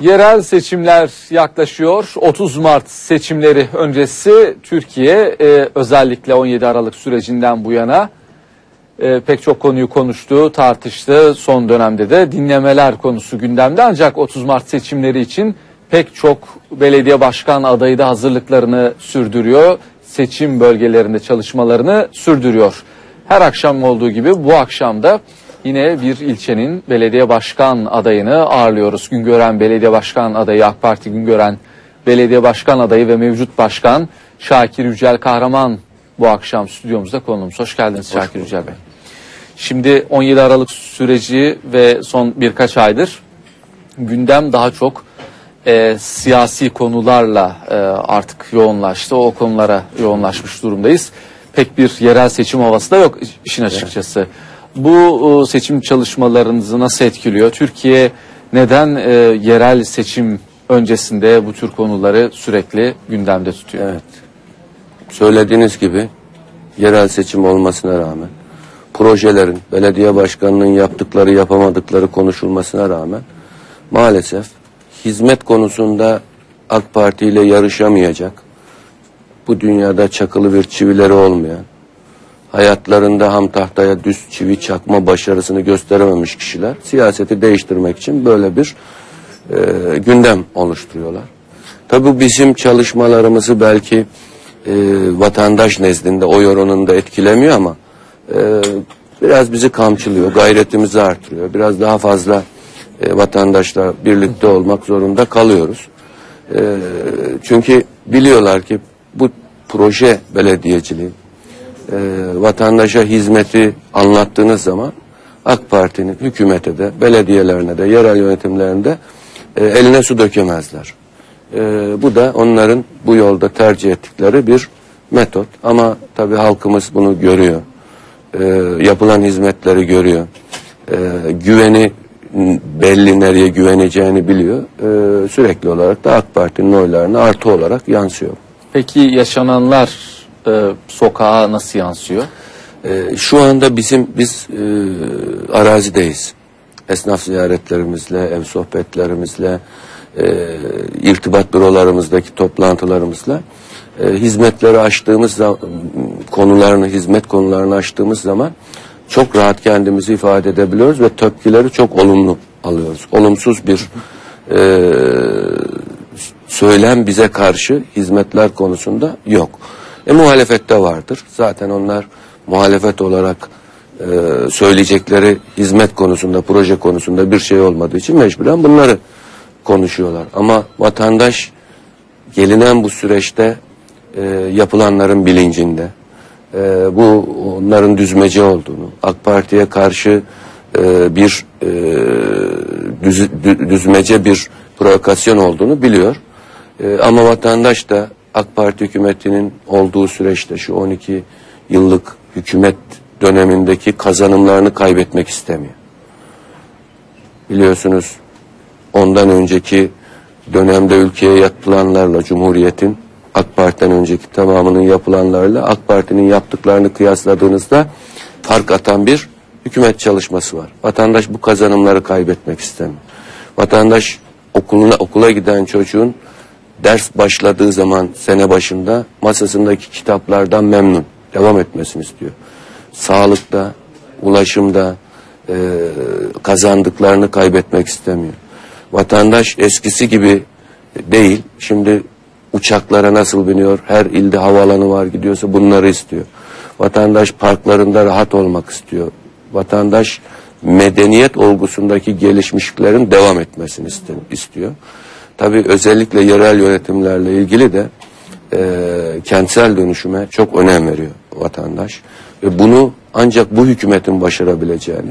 Yerel seçimler yaklaşıyor. 30 Mart seçimleri öncesi Türkiye e, özellikle 17 Aralık sürecinden bu yana e, pek çok konuyu konuştu, tartıştı. Son dönemde de dinlemeler konusu gündemde ancak 30 Mart seçimleri için pek çok belediye başkan adayı da hazırlıklarını sürdürüyor. Seçim bölgelerinde çalışmalarını sürdürüyor. Her akşam olduğu gibi bu akşam da yine bir ilçenin belediye başkan adayını ağırlıyoruz. Güngören Belediye Başkan adayı AK Parti Güngören Belediye Başkan adayı ve mevcut başkan Şakir Yücel Kahraman bu akşam stüdyomuzda konuğumuz. Hoş geldiniz Şakir Yücel Bey. Şimdi 17 Aralık süreci ve son birkaç aydır gündem daha çok e, siyasi konularla e, artık yoğunlaştı. O konulara yoğunlaşmış durumdayız. Pek bir yerel seçim havası da yok işin açıkçası. Bu e, seçim çalışmalarınızı nasıl etkiliyor? Türkiye neden e, yerel seçim öncesinde bu tür konuları sürekli gündemde tutuyor? Evet. Söylediğiniz gibi yerel seçim olmasına rağmen projelerin belediye başkanının yaptıkları yapamadıkları konuşulmasına rağmen maalesef hizmet konusunda AK Parti ile yarışamayacak bu dünyada çakılı bir çivileri olmayan hayatlarında ham tahtaya düz çivi çakma başarısını gösterememiş kişiler siyaseti değiştirmek için böyle bir e, gündem oluşturuyorlar. Tabi bizim çalışmalarımızı belki e, vatandaş nezdinde oy oranında etkilemiyor ama e, biraz bizi kamçılıyor, gayretimizi artırıyor. Biraz daha fazla e, vatandaşla birlikte olmak zorunda kalıyoruz. E, çünkü biliyorlar ki bu proje belediyeciliği e, vatandaşa hizmeti anlattığınız zaman AK Parti'nin hükümete de, belediyelerine de, yerel yönetimlerinde e, eline su dökemezler. E, bu da onların bu yolda tercih ettikleri bir metot. Ama tabii halkımız bunu görüyor. E, yapılan hizmetleri görüyor. E, güveni belli nereye güveneceğini biliyor. E, sürekli olarak da AK Parti'nin oylarına artı olarak yansıyor. Peki yaşananlar e, sokağa nasıl yansıyor? Ee, şu anda bizim biz e, arazideyiz. Esnaf ziyaretlerimizle, ev sohbetlerimizle, e, irtibat bürolarımızdaki toplantılarımızla e, hizmetleri açtığımız konularını, hizmet konularını açtığımız zaman çok rahat kendimizi ifade edebiliyoruz ve tepkileri çok olumlu alıyoruz. Olumsuz bir e, söylem bize karşı hizmetler konusunda yok. E muhalefette vardır. Zaten onlar muhalefet olarak e, söyleyecekleri hizmet konusunda, proje konusunda bir şey olmadığı için mecburen bunları konuşuyorlar. Ama vatandaş gelinen bu süreçte e, yapılanların bilincinde, e, bu onların düzmece olduğunu, AK Parti'ye karşı e, bir e, düz, düzmece bir provokasyon olduğunu biliyor. E, ama vatandaş da AK Parti hükümetinin olduğu süreçte şu 12 yıllık hükümet dönemindeki kazanımlarını kaybetmek istemiyor. Biliyorsunuz ondan önceki dönemde ülkeye yapılanlarla Cumhuriyet'in AK Parti'den önceki tamamının yapılanlarla AK Parti'nin yaptıklarını kıyasladığınızda fark atan bir hükümet çalışması var. Vatandaş bu kazanımları kaybetmek istemiyor. Vatandaş okuluna okula giden çocuğun ders başladığı zaman sene başında masasındaki kitaplardan memnun devam etmesini istiyor. Sağlıkta, ulaşımda e, kazandıklarını kaybetmek istemiyor. Vatandaş eskisi gibi değil. Şimdi uçaklara nasıl biniyor? Her ilde havaalanı var gidiyorsa bunları istiyor. Vatandaş parklarında rahat olmak istiyor. Vatandaş medeniyet olgusundaki gelişmişliklerin devam etmesini istiyor. Tabii özellikle yerel yönetimlerle ilgili de e, kentsel dönüşüme çok önem veriyor vatandaş. Ve bunu ancak bu hükümetin başarabileceğini,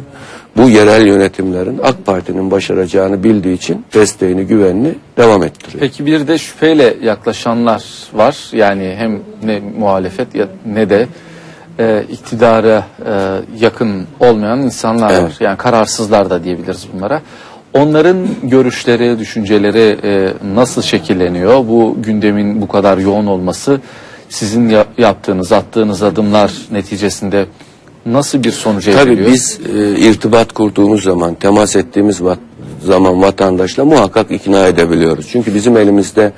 bu yerel yönetimlerin AK Parti'nin başaracağını bildiği için desteğini, güvenini devam ettiriyor. Peki bir de şüpheyle yaklaşanlar var. Yani hem ne muhalefet ya ne de e, iktidara e, yakın olmayan insanlar Evet. var. Yani kararsızlar da diyebiliriz bunlara. Onların görüşleri, düşünceleri e, nasıl şekilleniyor? Bu gündemin bu kadar yoğun olması sizin ya- yaptığınız, attığınız adımlar neticesinde nasıl bir sonuca Tabii evriliyor? biz e, irtibat kurduğumuz zaman, temas ettiğimiz va- zaman vatandaşla muhakkak ikna edebiliyoruz. Çünkü bizim elimizde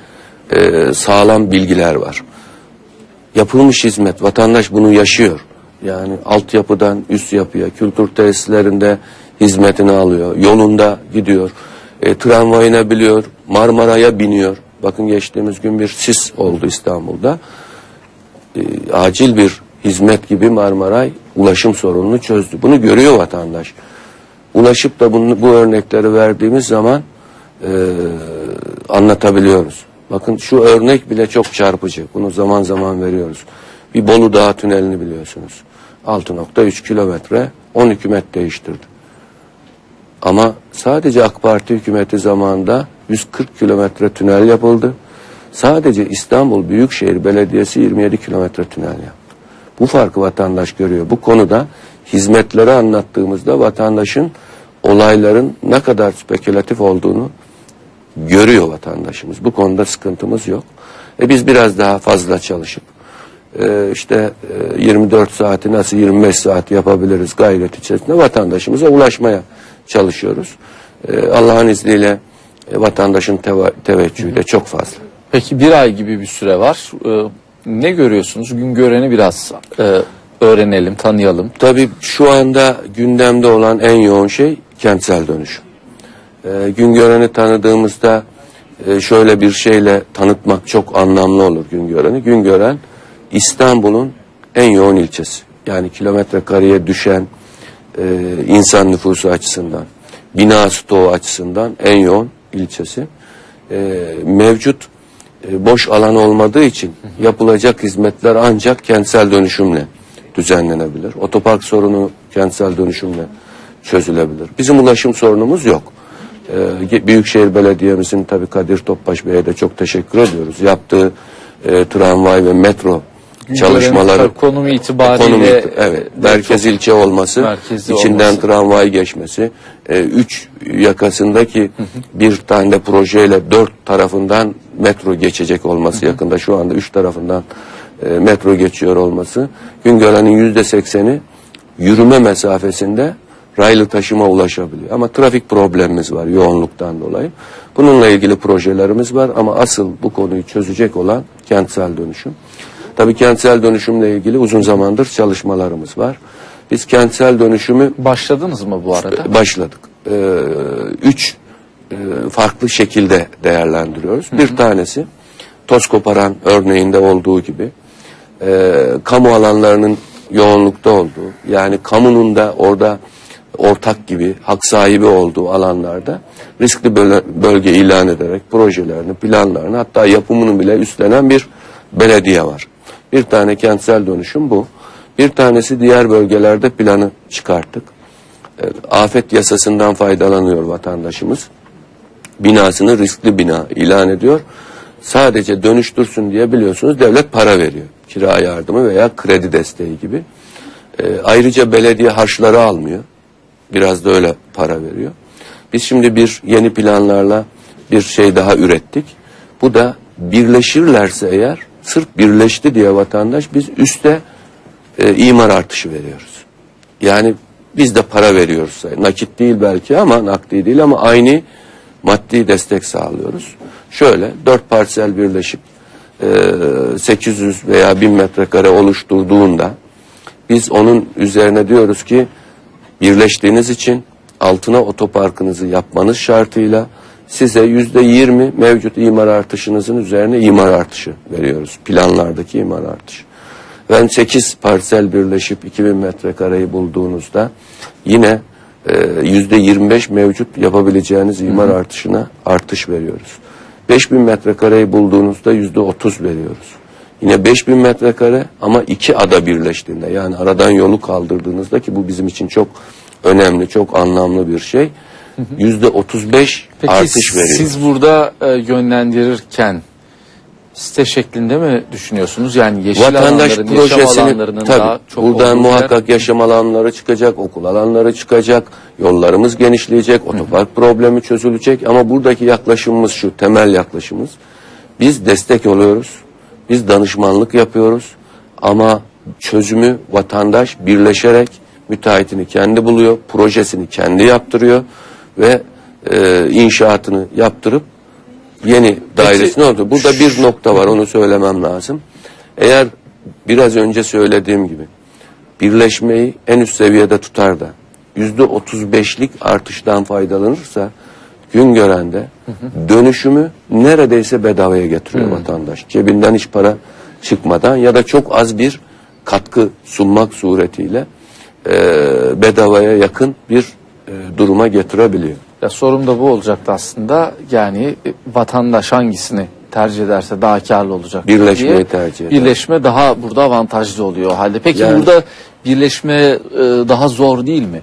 e, sağlam bilgiler var. Yapılmış hizmet, vatandaş bunu yaşıyor. Yani altyapıdan üst yapıya, kültür tesislerinde hizmetini alıyor. Yolunda gidiyor. E, tramvayına biliyor, Marmara'ya biniyor. Bakın geçtiğimiz gün bir sis oldu İstanbul'da. E, acil bir hizmet gibi Marmaray ulaşım sorununu çözdü. Bunu görüyor vatandaş. Ulaşıp da bunu, bu örnekleri verdiğimiz zaman e, anlatabiliyoruz. Bakın şu örnek bile çok çarpıcı. Bunu zaman zaman veriyoruz. Bir Bolu Dağı tünelini biliyorsunuz. 6.3 kilometre 10 hükümet değiştirdi. Ama sadece AK Parti hükümeti zamanında 140 kilometre tünel yapıldı. Sadece İstanbul Büyükşehir Belediyesi 27 kilometre tünel yaptı. Bu farkı vatandaş görüyor. Bu konuda hizmetleri anlattığımızda vatandaşın olayların ne kadar spekülatif olduğunu görüyor vatandaşımız. Bu konuda sıkıntımız yok. E biz biraz daha fazla çalışıp e, işte e, 24 saati nasıl 25 saat yapabiliriz gayret içerisinde vatandaşımıza ulaşmaya çalışıyoruz. E, Allah'ın izniyle e, vatandaşın teva- teveccühü de çok fazla. Peki bir ay gibi bir süre var. Ee, ne görüyorsunuz? Gün göreni biraz e, öğrenelim, tanıyalım. Tabii şu anda gündemde olan en yoğun şey kentsel dönüşüm. Ee, Güngören'i tanıdığımızda e, şöyle bir şeyle tanıtmak çok anlamlı olur Güngören'i. Güngören İstanbul'un en yoğun ilçesi. Yani kilometre kareye düşen e, insan nüfusu açısından, bina stoğu açısından en yoğun ilçesi. E, mevcut e, boş alan olmadığı için yapılacak hizmetler ancak kentsel dönüşümle düzenlenebilir. Otopark sorunu kentsel dönüşümle çözülebilir. Bizim ulaşım sorunumuz yok. Ee, Büyükşehir Belediye'mizin tabii Kadir Topbaş Bey'e de çok teşekkür ediyoruz. Yaptığı e, tramvay ve metro çalışmaları Konumu itibariyle Ekonomi, e, evet, merkez ilçe olması, içinden olması. tramvay geçmesi, e, üç yakasındaki bir tane de projeyle dört tarafından metro geçecek olması yakında şu anda üç tarafından e, metro geçiyor olması, Güngören'in yüzde sekseni yürüme mesafesinde raylı taşıma ulaşabiliyor. Ama trafik problemimiz var yoğunluktan dolayı. Bununla ilgili projelerimiz var ama asıl bu konuyu çözecek olan kentsel dönüşüm. Tabii kentsel dönüşümle ilgili uzun zamandır çalışmalarımız var. Biz kentsel dönüşümü Başladınız mı bu arada? başladık. Ee, üç e, farklı şekilde değerlendiriyoruz. Bir tanesi toz koparan örneğinde olduğu gibi e, kamu alanlarının yoğunlukta olduğu yani kamunun da orada ortak gibi hak sahibi olduğu alanlarda riskli bölge ilan ederek projelerini, planlarını hatta yapımını bile üstlenen bir belediye var. Bir tane kentsel dönüşüm bu. Bir tanesi diğer bölgelerde planı çıkarttık. E, afet yasasından faydalanıyor vatandaşımız. Binasını riskli bina ilan ediyor. Sadece dönüştürsün diye biliyorsunuz devlet para veriyor. Kira yardımı veya kredi desteği gibi. E, ayrıca belediye harçları almıyor. Biraz da öyle para veriyor. Biz şimdi bir yeni planlarla bir şey daha ürettik. Bu da birleşirlerse eğer sırf birleşti diye vatandaş biz üste e, imar artışı veriyoruz. Yani biz de para veriyoruz. Nakit değil belki ama nakdi değil ama aynı maddi destek sağlıyoruz. Şöyle dört parsel birleşip e, 800 veya 1000 metrekare oluşturduğunda biz onun üzerine diyoruz ki birleştiğiniz için altına otoparkınızı yapmanız şartıyla size yüzde yirmi mevcut imar artışınızın üzerine imar artışı veriyoruz. Planlardaki imar artışı. Ben 8 parsel birleşip 2000 metrekareyi bulduğunuzda yine e, yüzde 25 mevcut yapabileceğiniz imar artışına artış veriyoruz. 5000 metrekareyi bulduğunuzda yüzde 30 veriyoruz. Yine 5000 metrekare ama iki ada birleştiğinde yani aradan yolu kaldırdığınızda ki bu bizim için çok önemli, çok anlamlı bir şey. Yüzde 35 Peki artış veriyor. siz burada e, yönlendirirken site şeklinde mi düşünüyorsunuz? Yani yeşil Vatandaş alanların, yaşam alanlarının daha tabii çok buradan olduğu yer- muhakkak yaşam alanları çıkacak, okul alanları çıkacak, yollarımız genişleyecek, otopark problemi çözülecek ama buradaki yaklaşımımız şu, temel yaklaşımımız. Biz destek oluyoruz, biz danışmanlık yapıyoruz ama çözümü vatandaş birleşerek müteahhitini kendi buluyor, projesini kendi yaptırıyor ve e, inşaatını yaptırıp yeni dairesini oldu. Burada bir nokta var onu söylemem lazım. Eğer biraz önce söylediğim gibi birleşmeyi en üst seviyede tutar da yüzde otuz beşlik artıştan faydalanırsa Güngören'de dönüşümü neredeyse bedavaya getiriyor vatandaş. Cebinden hiç para çıkmadan ya da çok az bir katkı sunmak suretiyle e, bedavaya yakın bir e, duruma getirebiliyor. Ya sorum da bu olacaktı aslında. Yani e, vatandaş hangisini tercih ederse daha karlı olacak. Birleşmeyi diye. tercih eder. Birleşme daha burada avantajlı oluyor o halde. Peki Yani- burada birleşme e, daha zor değil mi?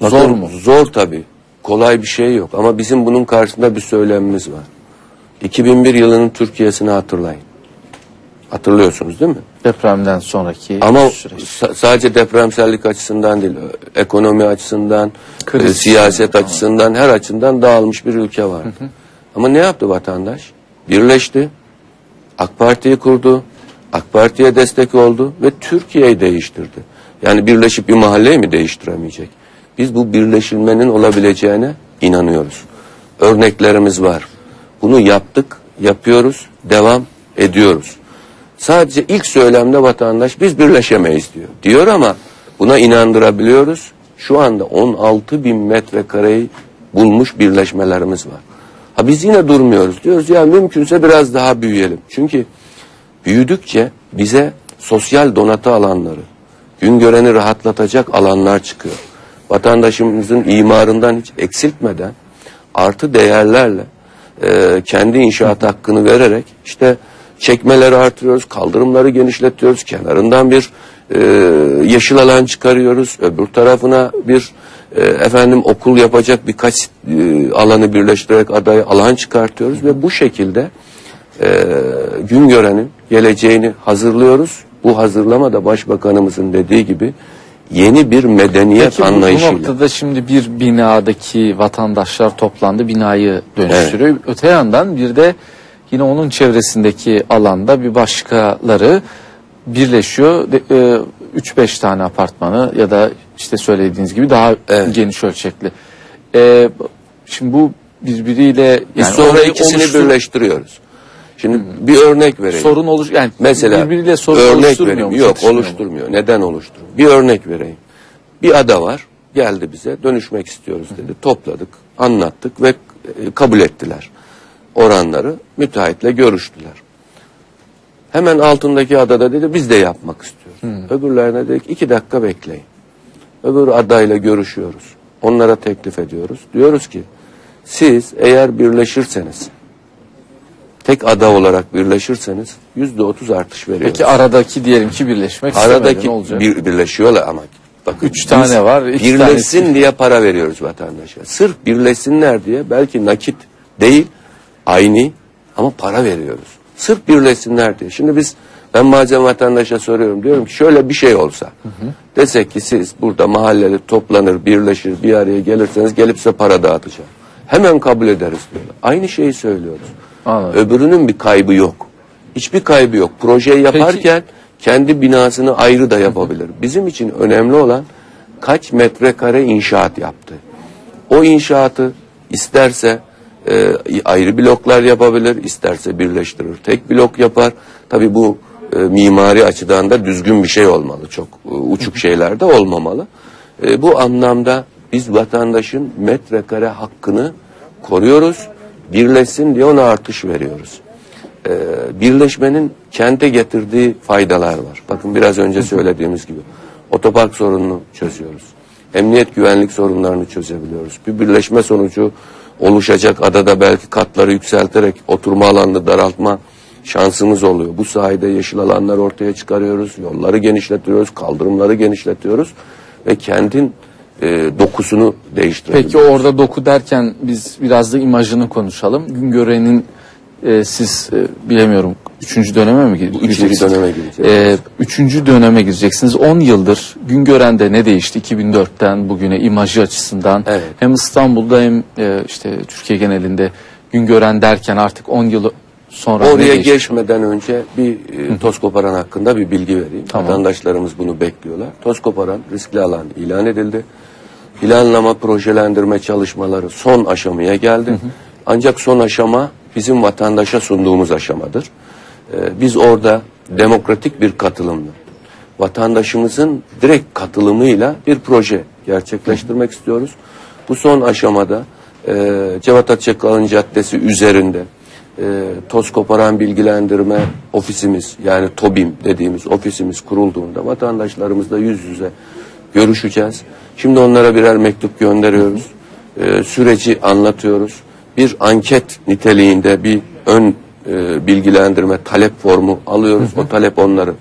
zor Bakın, mu? Zor tabii. Kolay bir şey yok ama bizim bunun karşısında bir söylemimiz var. 2001 yılının Türkiye'sini hatırlayın. Hatırlıyorsunuz değil mi? Depremden sonraki Ama süreç. sa- sadece depremsellik açısından değil, ekonomi açısından, Kriz e, siyaset açısından, her açıdan dağılmış bir ülke var. Ama ne yaptı vatandaş? Birleşti, AK Parti'yi kurdu, AK Parti'ye destek oldu ve Türkiye'yi değiştirdi. Yani birleşip bir mahalleyi mi değiştiremeyecek? Biz bu birleşilmenin olabileceğine inanıyoruz. Örneklerimiz var. Bunu yaptık, yapıyoruz, devam ediyoruz. Sadece ilk söylemde vatandaş biz birleşemeyiz diyor. Diyor ama buna inandırabiliyoruz. Şu anda 16 bin metrekareyi bulmuş birleşmelerimiz var. Ha biz yine durmuyoruz. Diyoruz ya mümkünse biraz daha büyüyelim. Çünkü büyüdükçe bize sosyal donatı alanları, gün göreni rahatlatacak alanlar çıkıyor. Vatandaşımızın imarından hiç eksiltmeden artı değerlerle e, kendi inşaat hakkını vererek işte çekmeleri artırıyoruz, kaldırımları genişletiyoruz, kenarından bir e, yeşil alan çıkarıyoruz, öbür tarafına bir e, efendim okul yapacak birkaç e, alanı birleştirerek adayı alan çıkartıyoruz ve bu şekilde e, Güngören'in geleceğini hazırlıyoruz. Bu hazırlama da Başbakanımızın dediği gibi yeni bir medeniyet Peki bu, bu anlayışıyla. noktada şimdi bir binadaki vatandaşlar toplandı binayı dönüştürüyor. Öte yandan bir de yine onun çevresindeki alanda bir başkaları birleşiyor. De- e, 3-5 tane apartmanı ya da işte söylediğiniz gibi daha Evet. geniş ölçekli. E, şimdi bu birbiriyle Biz yani sonra ikisini oluştur- birleştiriyoruz. Şimdi bir örnek vereyim. sorun oluş yani Mesela birbiriyle sorun örnek oluşturmuyor vereyim. mu? Yok çatışmıyor mu? oluşturmuyor. Neden oluşturmuyor? Bir örnek vereyim. Bir ada var. Geldi bize dönüşmek istiyoruz dedi. Topladık, anlattık ve e, kabul ettiler. Oranları müteahhitle görüştüler. Hemen altındaki adada dedi biz de yapmak istiyoruz. Öbürlerine dedik iki dakika bekleyin. Öbür adayla görüşüyoruz. Onlara teklif ediyoruz. Diyoruz ki siz eğer birleşirseniz tek ada olarak birleşirseniz yüzde otuz artış veriyoruz. Peki aradaki diyelim ki birleşmek istemedi, Aradaki ne olacak? bir, birleşiyorlar ama bakın Üç tane var, birleşsin tanesi- diye para veriyoruz vatandaşa. Sırf birleşsinler diye belki nakit değil aynı ama para veriyoruz. Sırf birleşsinler diye. Şimdi biz ben bazen vatandaşa soruyorum diyorum ki şöyle bir şey olsa desek ki siz burada mahalleli toplanır birleşir bir araya gelirseniz gelip size para dağıtacağım. Hemen kabul ederiz diyorlar. Aynı şeyi söylüyoruz. Anladım. Öbürünün bir kaybı yok. Hiçbir kaybı yok. Projeyi yaparken kendi binasını ayrı da yapabilir. Bizim için önemli olan kaç metrekare inşaat yaptı. O inşaatı isterse e, ayrı bloklar yapabilir, isterse birleştirir. Tek blok yapar. Tabii bu e, mimari açıdan da düzgün bir şey olmalı. Çok e, uçuk şeyler de olmamalı. E, bu anlamda biz vatandaşın metrekare hakkını koruyoruz. Birleşsin diye ona artış veriyoruz. Ee, birleşmenin kente getirdiği faydalar var. Bakın biraz önce söylediğimiz gibi otopark sorununu çözüyoruz. Emniyet güvenlik sorunlarını çözebiliyoruz. Bir birleşme sonucu oluşacak adada belki katları yükselterek oturma alanını daraltma şansımız oluyor. Bu sayede yeşil alanlar ortaya çıkarıyoruz, yolları genişletiyoruz, kaldırımları genişletiyoruz ve kentin e, dokusunu değiştiriyoruz. Peki orada doku derken biz biraz da imajını konuşalım. Güngören'in e, siz e, bilemiyorum üçüncü döneme mi gir- üçüncü gireceksiniz? döneme gireceğiz. E, üçüncü döneme gireceksiniz. 10 yıldır Güngören'de ne değişti 2004'ten bugüne imajı açısından? Evet. Hem İstanbul'da hem e, işte Türkiye genelinde Güngören derken artık 10 yıl sonra ne Oraya değişti? geçmeden önce bir e, toz koparan hakkında bir bilgi vereyim. Tamam. Vatandaşlarımız bunu bekliyorlar. Toz koparan riskli alan ilan edildi. planlama, projelendirme çalışmaları son aşamaya geldi. Ancak son aşama bizim vatandaşa sunduğumuz aşamadır. Ee, biz orada demokratik bir katılımla, vatandaşımızın direkt katılımıyla bir proje gerçekleştirmek istiyoruz. Bu son aşamada e, Cevat Atçakalın Caddesi üzerinde e, toz koparan bilgilendirme ofisimiz yani TOBİM dediğimiz ofisimiz kurulduğunda vatandaşlarımızla yüz yüze görüşeceğiz. Şimdi onlara birer mektup gönderiyoruz. E, süreci anlatıyoruz. Bir anket niteliğinde bir ön e, bilgilendirme talep formu alıyoruz. O talep onları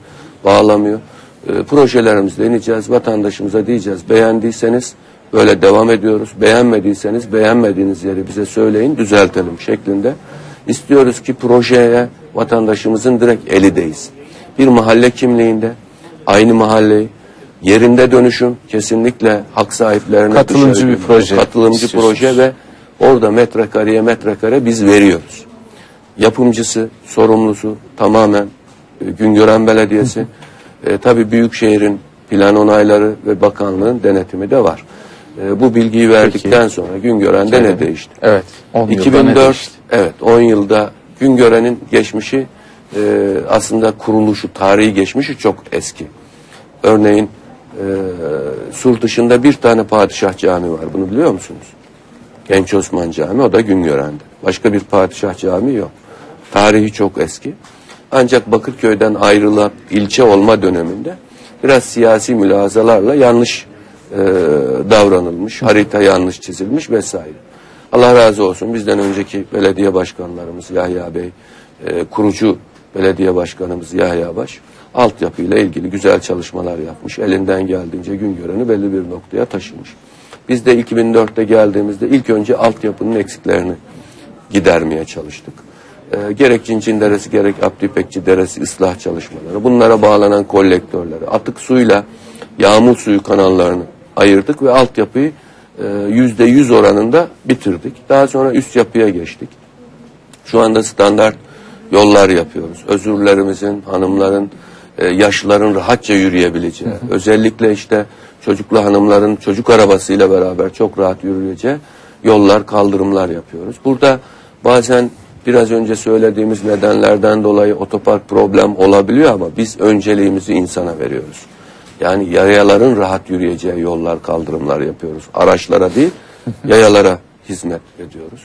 bağlamıyor. E, projelerimizi deneyeceğiz. Vatandaşımıza diyeceğiz. Beğendiyseniz böyle devam ediyoruz. Beğenmediyseniz beğenmediğiniz yeri bize söyleyin düzeltelim şeklinde. İstiyoruz ki projeye vatandaşımızın direkt eli değsin. Bir mahalle kimliğinde aynı mahalleyi yerinde dönüşüm kesinlikle hak sahiplerine Katılımcı bir proje Katılımcı proje ve orada metrekareye metrekare biz veriyoruz. Yapımcısı, sorumlusu tamamen e, Güngören Belediyesi. e, tabii Büyükşehir'in plan onayları ve bakanlığın denetimi de var. E, bu bilgiyi verdikten sonra Güngören'de ne değişti? Evet. 10 yılda ne 2004 değişti? evet 10 yılda Güngören'in geçmişi e, aslında kuruluşu, tarihi geçmişi çok eski. Örneğin e, sur dışında bir tane padişah cami var. Bunu biliyor musunuz? Genç Osman Camii o da Güngören'de. Başka bir padişah camii yok. Tarihi çok eski. Ancak Bakırköy'den ayrılıp ilçe olma döneminde biraz siyasi mülazalarla yanlış e, davranılmış, harita yanlış çizilmiş vesaire. Allah razı olsun bizden önceki belediye başkanlarımız Yahya Bey, e, kurucu belediye başkanımız Yahya Baş altyapıyla ilgili güzel çalışmalar yapmış. Elinden geldiğince Güngören'i belli bir noktaya taşımış. Biz de 2004'te geldiğimizde ilk önce altyapının eksiklerini gidermeye çalıştık. E, gerek Cincin Deresi gerek Abdü İpekçi Deresi ıslah çalışmaları, bunlara bağlanan kolektörleri, atık suyla yağmur suyu kanallarını ayırdık ve altyapıyı e, yüzde yüz oranında bitirdik. Daha sonra üst yapıya geçtik. Şu anda standart yollar yapıyoruz. Özürlerimizin, hanımların, e, yaşlıların rahatça yürüyebileceği, özellikle işte çocuklu hanımların çocuk arabasıyla beraber çok rahat yürüyeceği yollar, kaldırımlar yapıyoruz. Burada bazen biraz önce söylediğimiz nedenlerden dolayı otopark problem olabiliyor ama biz önceliğimizi insana veriyoruz. Yani yayaların rahat yürüyeceği yollar, kaldırımlar yapıyoruz. Araçlara değil, yayalara hizmet ediyoruz.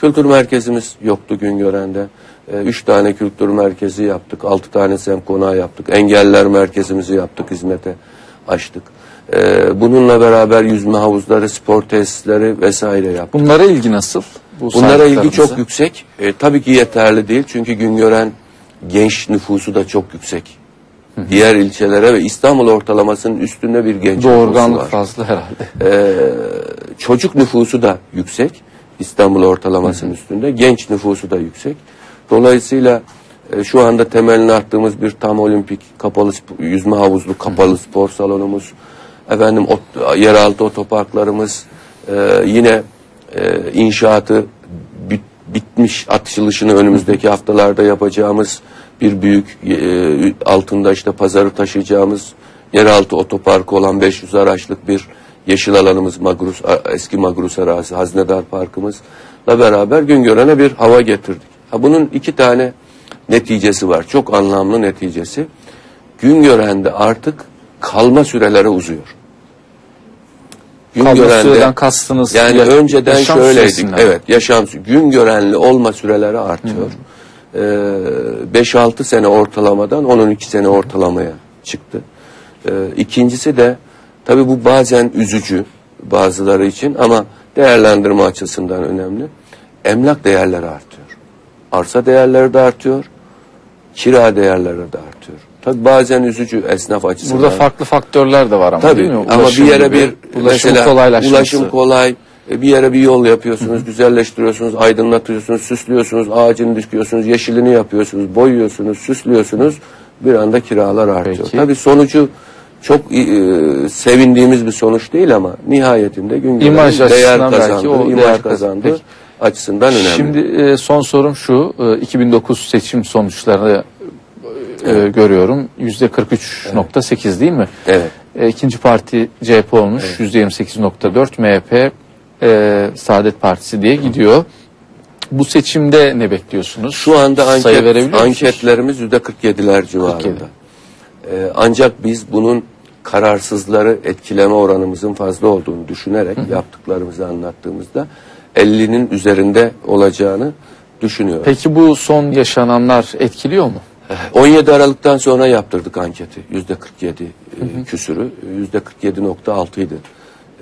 Kültür merkezimiz yoktu Güngören'de. E, üç tane kültür merkezi yaptık. Altı tane sem konağı yaptık. Engeller merkezimizi yaptık, hizmete açtık. E, bununla beraber yüzme havuzları, spor tesisleri vesaire yaptık. Bunlara ilgi nasıl? Bu Bunlara ilgi çok yüksek. E, tabii ki yeterli değil. Çünkü Güngören genç nüfusu da çok yüksek. Diğer ilçelere ve İstanbul ortalamasının üstünde bir genç nüfusu Doğurganlık var. fazla herhalde. Ee, çocuk nüfusu da yüksek. İstanbul ortalamasının üstünde. Genç nüfusu da yüksek. Dolayısıyla e, şu anda temelini attığımız bir tam olimpik kapalı yüzme havuzlu kapalı spor salonumuz. Efendim ot- yeraltı otoparklarımız e, yine e, inşaatı bit- bitmiş atışılışını önümüzdeki haftalarda yapacağımız bir büyük e, altında işte pazarı taşıyacağımız yeraltı otoparkı olan 500 araçlık bir yeşil alanımız Magrus, eski Magrus arazisi Haznedar Parkımızla beraber Güngören'e bir hava getirdik. Ha, bunun iki tane neticesi var. Çok anlamlı neticesi. Güngören'de artık kalma süreleri uzuyor. Kalma süreden kastınız yani ya- önceden yaşam şöyleydik. Evet, yaşam gün görenli olma süreleri artıyor. Ee, 5-6 sene ortalamadan 10-12 sene ortalamaya çıktı. Ee, ikincisi de tabii bu bazen üzücü bazıları için ama değerlendirme açısından önemli. Emlak değerleri artıyor. Arsa değerleri de artıyor. Kira değerleri de artıyor. Tabii bazen üzücü esnaf açısından. Burada farklı faktörler de var ama Tabii değil mi? ama bir Ulaşım yere gibi, bir ulaşım mesela kolaylaşması. ulaşım kolay e, bir yere bir yol yapıyorsunuz, güzelleştiriyorsunuz, aydınlatıyorsunuz, süslüyorsunuz, ağacını dikiyorsunuz, yeşilini yapıyorsunuz, boyuyorsunuz, süslüyorsunuz. Bir anda kiralar artıyor. Peki. Tabii sonucu çok e, sevindiğimiz bir sonuç değil ama nihayetinde gün gelen değer kazandı, o imaj değer kazandı. kazandı Peki. Açısından önemli. Şimdi e, son sorum şu. E, 2009 seçim sonuçlarını e, görüyorum. %43.8 değil mi? Evet. E, ikinci parti CHP olmuş. %28.4 MHP e, Saadet Partisi diye gidiyor. Bu seçimde ne bekliyorsunuz? Şu anda anket, anketlerimiz yüzde 47'ler civarında. 47. Ee, ancak biz bunun kararsızları etkileme oranımızın fazla olduğunu düşünerek yaptıklarımızı anlattığımızda 50'nin üzerinde olacağını düşünüyoruz. Peki bu son yaşananlar etkiliyor mu? 17 Aralık'tan sonra yaptırdık anketi. Yüzde 47 e, küsürü. Yüzde 47.6 idi.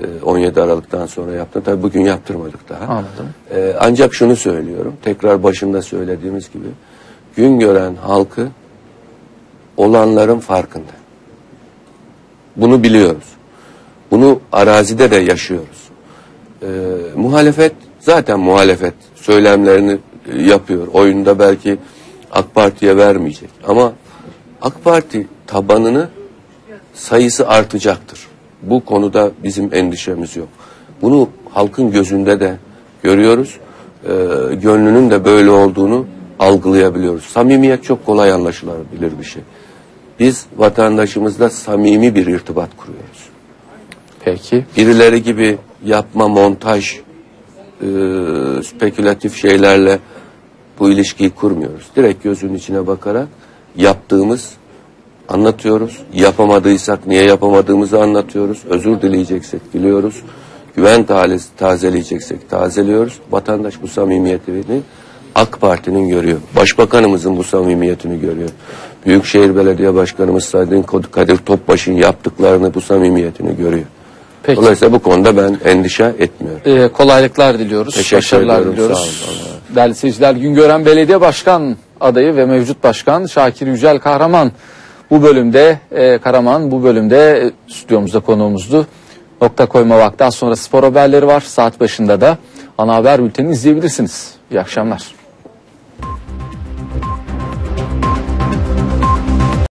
E, 17 Aralık'tan sonra yaptım. Tabii bugün yaptırmadık daha. Anladım. E, ancak şunu söylüyorum. Tekrar başında söylediğimiz gibi. Gün gören halkı olanların farkında. Bunu biliyoruz. Bunu arazide de yaşıyoruz. E, muhalefet zaten muhalefet söylemlerini e, yapıyor. Oyunda belki AK Parti'ye vermeyecek. Ama AK Parti tabanını sayısı artacaktır. Bu konuda bizim endişemiz yok. Bunu halkın gözünde de görüyoruz. E, gönlünün de böyle olduğunu algılayabiliyoruz. Samimiyet çok kolay anlaşılabilir bir şey. Biz vatandaşımızla samimi bir irtibat kuruyoruz Peki. birileri gibi yapma montaj e, spekülatif şeylerle bu ilişkiyi kurmuyoruz. Direkt gözünün içine bakarak yaptığımız anlatıyoruz. Yapamadıysak niye yapamadığımızı anlatıyoruz. Özür dileyeceksek diliyoruz. Güven tazeleyeceksek tazeliyoruz. Vatandaş bu samimiyetini AK Parti'nin görüyor. Başbakanımızın bu samimiyetini görüyor. Büyükşehir Belediye Başkanımız Sayın Kadir Topbaş'ın yaptıklarını bu samimiyetini görüyor. Peki. Dolayısıyla bu konuda ben endişe etmiyorum. Ee, kolaylıklar diliyoruz. Teşekkür Başarılar ediyorum, diliyoruz. sağ olun. Değerli seyirciler Güngören Belediye Başkan adayı ve mevcut başkan Şakir Yücel Kahraman bu bölümde e, Karaman bu bölümde e, stüdyomuzda konuğumuzdu. Nokta koyma vakti Az sonra spor haberleri var. Saat başında da ana haber bülteni izleyebilirsiniz. İyi akşamlar.